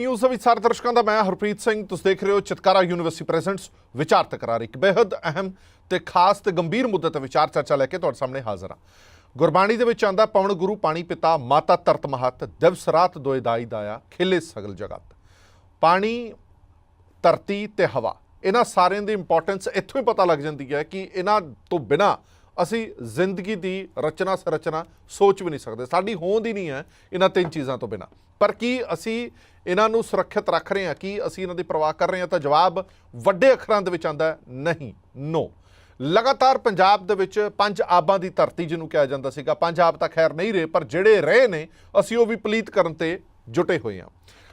News ਵਿੱਚ ਸਾਰੇ ਦਰਸ਼ਕਾਂ ਦਾ ਮੈਂ ਹਰਪ੍ਰੀਤ ਸਿੰਘ, ਤੁਸੀਂ ਦੇਖ ਰਹੇ ਹੋ ਚਿਤਕਾਰਾ ਯੂਨੀਵਰਸਿਟੀ ਪ੍ਰੈਜ਼ੈਂਟਸ। ਵਿਚਾਰ ਤਕਰਾਰ ਇੱਕ ਬੇहद ਅਹਿਮ ਤੇ ਖਾਸ ਤੇ ਗੰਭੀਰ ਮੁੱਦੇ ਤੇ ਵਿਚਾਰ ਚਰਚਾ ਲੈ ਕੇ ਤੁਹਾਡੇ ਸਾਹਮਣੇ ਹਾਜ਼ਰ ਹਾਂ। ਗੁਰਬਾਣੀ ਦੇ ਵਿੱਚ ਆਂਦਾ ਪਵਨ ਗੁਰੂ, ਪਾਣੀ ਪਿਤਾ, ਮਾਤਾ ਤਰਤ ਮਹਤ, ਦਿਵਸ ਰਾਤ ਦੋਇ ਦਾਈ ਦਾਇਆ, ਖਿਲੇ ਸਗਲ ਜਗਤ। ਪਾਣੀ, ਧਰਤੀ ਤੇ ਹਵਾ। ਇਹਨਾਂ ਸਾਰਿਆਂ ਦੀ ਇੰਪੋਰਟੈਂਸ ਇੱਥੋਂ ਹੀ ਪਤਾ ਲੱਗ ਜਾਂਦੀ ਹੈ ਕਿ ਇਹਨਾਂ ਤੋਂ ਬਿਨਾ ਅਸੀਂ ਜ਼ਿੰਦਗੀ ਦੀ ਰਚਨਾ ਸੰਰਚਨਾ ਸੋਚ ਵੀ ਨਹੀਂ ਸਕਦੇ। ਸਾਡੀ ਹੋਂਦ ਹੀ ਨਹੀਂ ਹੈ ਇਹਨਾਂ ਤਿੰਨ ਚੀਜ਼ਾਂ ਤੋਂ ਬਿਨਾ। ਪਰ ਕੀ ਅਸੀਂ ਇਹਨਾਂ ਨੂੰ ਸੁਰੱਖਿਅਤ ਰੱਖ ਰਹੇ ਹਾਂ? ਕੀ ਅਸੀਂ ਇਹਨਾਂ ਦੀ ਪਰਵਾਹ ਕਰ ਰਹੇ ਹਾਂ? ਤਾਂ ਜਵਾਬ ਵੱਡੇ ਅੱਖਰਾਂ ਦੇ ਵਿੱਚ ਆਂਦਾ ਨਹੀਂ ਨੋ ਲਗਾਤਾਰ ਪੰਜਾਬ ਦੇ ਵਿੱਚ ਪੰਜ ਆਬਾਂ ਦੀ ਧਰਤੀ ਜਿਹਨੂੰ ਕਿਹਾ ਜਾਂਦਾ ਸੀਗਾ, ਪੰਜ ਆਬ ਤਾਂ ਖੈਰ ਨਹੀਂ ਰਹੇ, ਪਰ ਜਿਹੜੇ ਰਹੇ ਨੇ, ਅਸੀਂ ਉਹ ਵੀ ਪਲੀਤ ਕਰਨ ਤੇ ਜੁਟੇ ਹੋਏ ਹਾਂ।